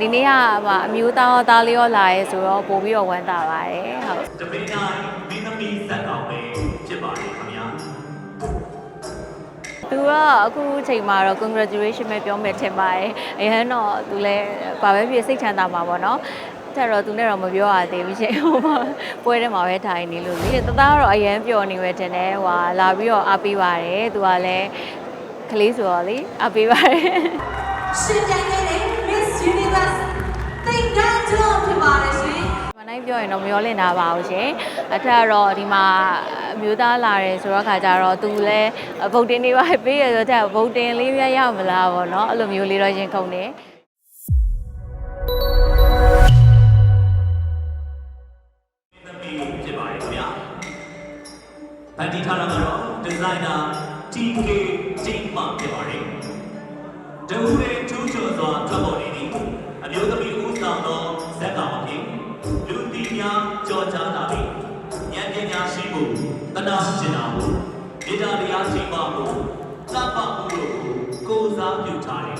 ဒီနေ့ကမှအမျိုးသားရောသားလေးရောလာရဲဆိုတော့ပို့ပြီးတော့ဝမ်းသာပါတယ်ဟုတ်တပင်းတိုင်းမင်းသမီးဇက်ကောင်ပဲဖြစ်ပါတယ်ခင်ဗျာသူကအခုအချိန်မှာတော့ congratulation ပဲပြောမယ်ထင်ပါတယ်အရင်တော့သူလည်းဘာပဲဖြစ်စိတ်ချမ်းသာမှာပေါ့နော်တဲ့တော့သူနဲ့တော့မပြောရသေးဘူးရှင်ဟိုမှာပွဲထဲမှာပဲထိုင်နေလို့လေတသားကတော့အရင်ပျော်နေပဲတင်တယ်ဟိုဟာလာပြီးတော့အားပေးပါတယ်သူကလည်းကလေးဆိုတော့လေအားပေးပါတယ်ရှင်ပြိုင်ခဲ့တဲ့ Miss Universe သင်္ကန်းကျော်ဖြစ်ပါတယ်ရှင်မနိုင်ပြောရင်တော့မရောလင့်တာပါဘူးရှင်အထက်ကတော့ဒီမှာအမျိုးသားလာတယ်ဆိုတော့ခါကြတော့သူလည်းဗုတ်တင်နေပါပေးရဆိုတော့ဗုတ်တင်လေးရရမလားပေါ့နော်အဲ့လိုမျိုးလေးတော့ရင်ခုန်တယ်မင်းသမီးဖြစ်ပါတယ်ခင်ဗျာဖန်တီထားတာကတော့ဒီဇိုင်နာ TK ဂျိမ်းမဖြစ်ပါတယ်ဒူရဲထူးချွန်စွာထွက်ပေါ်နေသည်အ မျိုးသမီးဦးဆောင်သောဇက်ကောင်အဖြစ်လူတီများကြော်ကြားတာပြီးဉာဏ်ပညာရှိမှုတနာကျင်နာမှုဒေတာတရားချိန်ပါမှုသတ်မှတ်မှုတို့ကိုကိုးစားပြုထားတယ်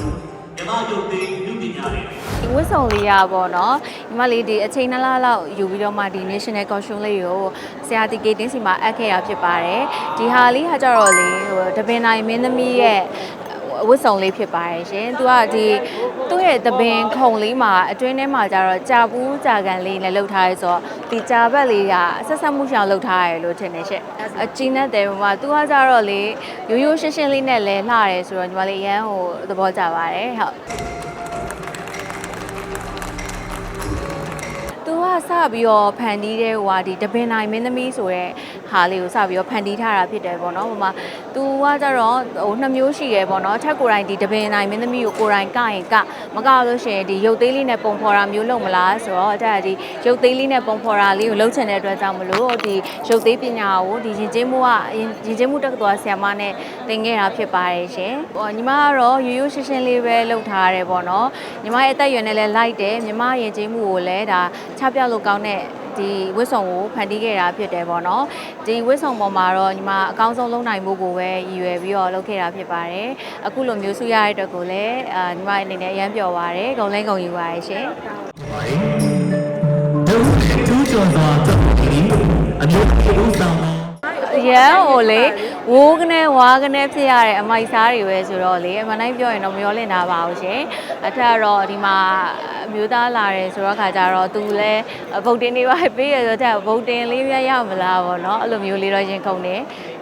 မြမယုတ်သိလူပညာတွေဒီဝတ်စုံလေးရပါတော့ညီမလေးဒီအချိန်နှစ်လလောက်ယူပြီးတော့မှဒီ national costume လေးကိုဆရာတီကေတင်းစီမှာအပ်ခဲ့ရဖြစ်ပါတယ်ဒီဟာလေးကကြတော့လေဟိုတပင်နိုင်မင်းသမီးရဲ့ အဝတ်စုံလေးဖြစ်ပါတယ်ရှင်သူကဒီသူ့ရဲ့တပင်ခုံလေးမှာအတွင်းထဲမှာကြတော့ကြာပူးကြာကန်လေးနဲ့လှုပ်ထားရဲဆိုတော့ဒီကြာဘက်လေးကဆက်ဆက်မှုရှောင်လှုပ်ထားရဲလို့ထင်နေရှင့်အကျင်းနဲ့တယ်ဟိုမှာသူကကြတော့လေရိုးရိုးရှင်းရှင်းလေးနဲ့လဲလှရဲဆိုတော့ညီမလေးအရန်ဟိုသဘောကျပါတယ်ဟုတ်သူကစပြီးတော့ဖန်တီးတဲ့ဟိုဟာဒီတပင်နိုင်မင်းသမီးဆိုရဲ ဟာလေးကိုစပြီးတော့ဖန်တီးထားတာဖြစ်တယ်ပေါ့နော်ဟိုမှာသူကကြတော့ဟိုနှစ်မျိုးရှိရဲပေါ့နော်ထက်ကိုယ်တိုင်ဒီတပင်နိုင်မင်းသမီးကိုကိုယ်တိုင်ကရင်ကမကလို့ရှိရင်ဒီရုပ်သေးလေးနဲ့ပုံဖော်တာမျိုးလုပ်မလားဆိုတော့အဲ့ဒါဒီရုပ်သေးလေးနဲ့ပုံဖော်တာလေးကိုလုပ်ချင်တဲ့အတွက်ကြောင့်မလို့ဒီရုပ်သေးပညာကိုဒီရင်ကျင်းမှုကရင်ရင်ကျင်းမှုတက္ကသိုလ်ဆရာမနဲ့သင်ခဲ့တာဖြစ်ပါတယ်ရှင်ဟိုညီမကတော့ရိုးရိုးရှင်းရှင်းလေးပဲလုပ်ထားရတယ်ပေါ့နော်ညီမရဲ့အသက်အရွယ်နဲ့လည်းလိုက်တယ်ညီမရင်ကျင်းမှုကိုလည်းဒါချပြလို့ကောင်းတဲ့ ဒီဝစ်ဆုံကိုဖန်တီးခဲ့တာဖြစ်တယ်ပေါ့နော်ဒီဝစ်ဆုံပေါ်မှာတော့ညီမအကောင်းဆုံးလုပ်နိုင်ဖို့ကိုပဲရည်ရွယ်ပြီးတော့လုပ်ခဲ့တာဖြစ်ပါတယ်အခုလိုမျိုးစုရတဲ့အတွက်ကိုလည်းအာညီမအနေနဲ့အရန်ပျော်ပါတယ်ဂုံလဲဂုံယူပါတယ်ရှင်ဒုထူးချွန်စွာတက်ပေါ်ပြီးအမျိုးသမီးဦးဆောင်သော ရန်ဟိုလေဝိုးကနေဝါကနေဖြစ်ရတဲ့အမိုက်စားတွေပဲဆိုတော့လေအမှန်တိုင်းပြောရင်တော့မရောလင့်တာပါဘူးရှင်အထက်ကတော့ဒီမှာအမျိုးသားလာတယ်ဆိုတော့ခါကြတော့သူလည်းဗုတ်တင်နေပါပေးရဆိုတော့ဗုတ်တင်လေးရရမလားပေါ့နော်အဲ့လိုမျိုးလေးတော့ရင်ခုန်တယ်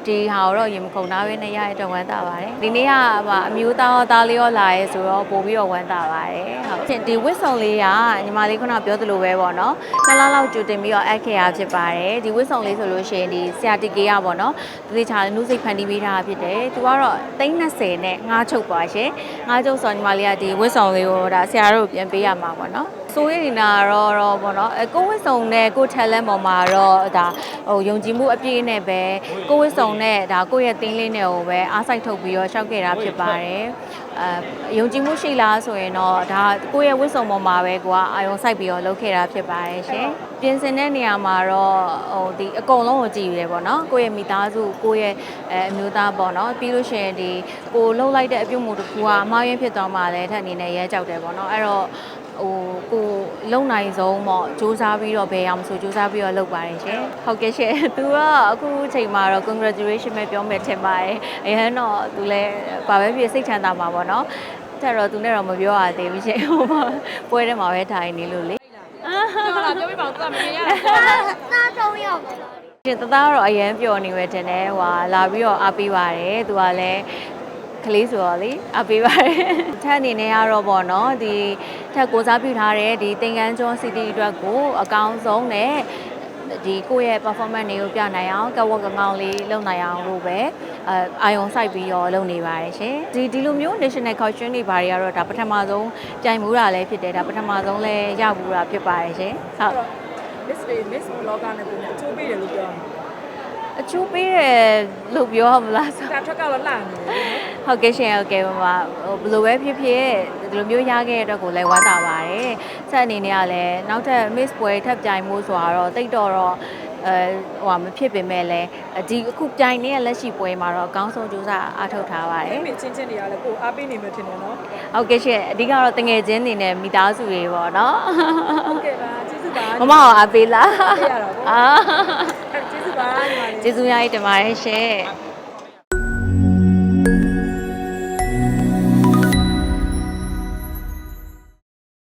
ဒီဟာကိုတော့ရင်မခုန်တာပဲနဲ့ရရတော့ဝမ်းသာပါတယ်ဒီနေ့ကမှအမျိုးသားရောသားလေးရောလာရဲဆိုတော့ပို့ပြီးတော့ဝမ်းသာပါတယ်ဟုတ်ရှင်ဒီဝစ်စုံလေးကညီမလေးခုနပြောသလိုပဲပေါ့နော်နှစ်လလောက်ကြိုတင်ပြီးတော့အပ်ခဲ့ရဖြစ်ပါတယ်ဒီဝစ်စုံလေးဆိုလို့ရှိရင်ဒီဆရာတီကေကပေါ့နော်ဒီချာနုစိတ်ဖန်တီးပေးထားတာဖြစ်တယ်သူကတော့330နဲ့ငါးချုပ်ပါရှင်ငါးချုပ်ဆိုညီမလေးကဒီဝစ်စုံလေးကိုဒါဆရာတို့ပြန်ပေးရမှာပေါ့နော်ဆိုရည်နေတာတော့တော့ပေါ့နော်အဲကိုဝစ်စုံနဲ့ကို talent ပေါ်မှာတော့ဒါဟိုယုံကြည်မှုအပြည့်နဲ့ပဲကိုဝစ်စုံနဲ့ဒါကိုယ့်ရဲ့တင်းလေးနဲ့ကိုပဲအားစိုက်ထုတ်ပြီးတော့ရှောက်ခဲ့တာဖြစ်ပါတယ်အဲယုံကြည်မှုရှိလားဆိုရင်တော့ဒါကိုယ့်ရဲ့ဝစ်စုံပေါ်မှာပဲကိုကအာယုံစိုက်ပြီးတော့လုပ်ခဲ့တာဖြစ်ပါတယ်ရှင်ပြင်ဆင်တဲ့နေရာမှာတော့ဟိုဒီအကုန်လုံးကိုကြည့်ရတယ်ပေါ့နော်ကိုယ့်ရဲ့မိသားစုကိုယ့်ရဲ့အဲအမျိုးသားပေါ့နော်ပြီးလို့ရှိရင်ဒီကိုလှုပ်လိုက်တဲ့အပြုတ်မှုတစ်ခုကအမှားယွင်းဖြစ်သွားမှလည်းထက်အနေနဲ့ရဲကြောက်တယ်ပေါ့နော်အဲ့တော့ ဟိုကိုလုံနိုင်ဆုံးပေါ့စူးစမ်းပြီးတော့ဘယ်အောင်ဆိုစူးစမ်းပြီးတော့လုပ်ပါတယ်ရှင်ဟုတ်ကဲ့ရှင်သူကအခုချိန်မှာတော့ congratulation ပဲပြောမယ်ထင်ပါတယ်အရင်တော့သူလည်းဘာပဲဖြစ်စိတ်ချမ်းသာမှာပေါ့နော်တဲ့တော့သူနဲ့တော့မပြောရသေးဘူးရှင်ဟိုမှာပွဲထဲမှာပဲထိုင်နေလို့လေဟုတ်လားပြောပြပါဦးသူကမမြင်ရသားသုံးယောက်ရှင်တသားကတော့အရင်ပျော်နေပဲတင်တယ်ဟိုဟာလာပြီးတော့အားပေးပါတယ်သူကလည်း ကလေးဆိုတော့လေအားပေးပါတယ်ထက်အနေနဲ့ကတော့ပေါ့နော်ဒီထက်ကိုစားပြုထားတဲ့ဒီသင်္ကန်းကျွန်း city အတွက်ကိုအကောင်းဆုံးနဲ့ဒီကိုယ့်ရဲ့ performance တွေကိုပြနိုင်အောင်ကဝက်ကငောင်းလေးလုပ်နိုင်အောင်လို့ပဲအဲအာယုံစိုက်ပြီးတော့လုပ်နေပါတယ်ရှင်ဒီဒီလိုမျိုး national costume တွေဘာတွေကတော့ဒါပထမဆုံးပြိုင်မှုတာလည်းဖြစ်တယ်ဒါပထမဆုံးလည်းရဘူးတာဖြစ်ပါတယ်ရှင်ဟုတ် Miss Day Miss Blogger နဲ့သူနဲ့အချိုးပေးတယ်လို့ပြောတယ် အချိုးပေးတယ်လို့ပြောရမလားဆို။ဒါထွက်ကတော့လှနေတယ်နော်ဟုတ်ကဲ့ရှင်ဟုတ်ကဲ့ပါပါဟိုဘယ်လိုပဲဖြစ်ဖြစ်ဒီလိုမျိုးရခဲ့တဲ့အတွက်ကိုလည်းဝမ်းသာပါတယ်ဆက်အနေနဲ့ကလည်းနောက်ထပ် miss ပွဲထပ်ပြိုင်မှုဆိုတာတော့တိတ်တော့တော့အဲဟိုဟာမဖြစ်ပေမဲ့လည်းဒီအခုပြိုင်နေတဲ့လက်ရှိပွဲမှာတော့အကောင်းဆုံးကြိုးစားအားထုတ်ထားပါတယ် မိချင်းချင်းတွေကလည်းကိုအားပေးနေမှထင်တယ်နော်ဟုတ်ကဲ့ရှင်အဓိကတော့တငယ်ချင်းတွေနဲ့မိသားစုတွေပေါ့နော်ဟုတ်ကဲ့ပါကျေးဇူးပါမမအောင်အားပေးလားပေးရတာပေါ့ အာကျေးဇူးပါညီမလေး ကျေးဇူးများကြီးတင်ပါတယ်ရှင်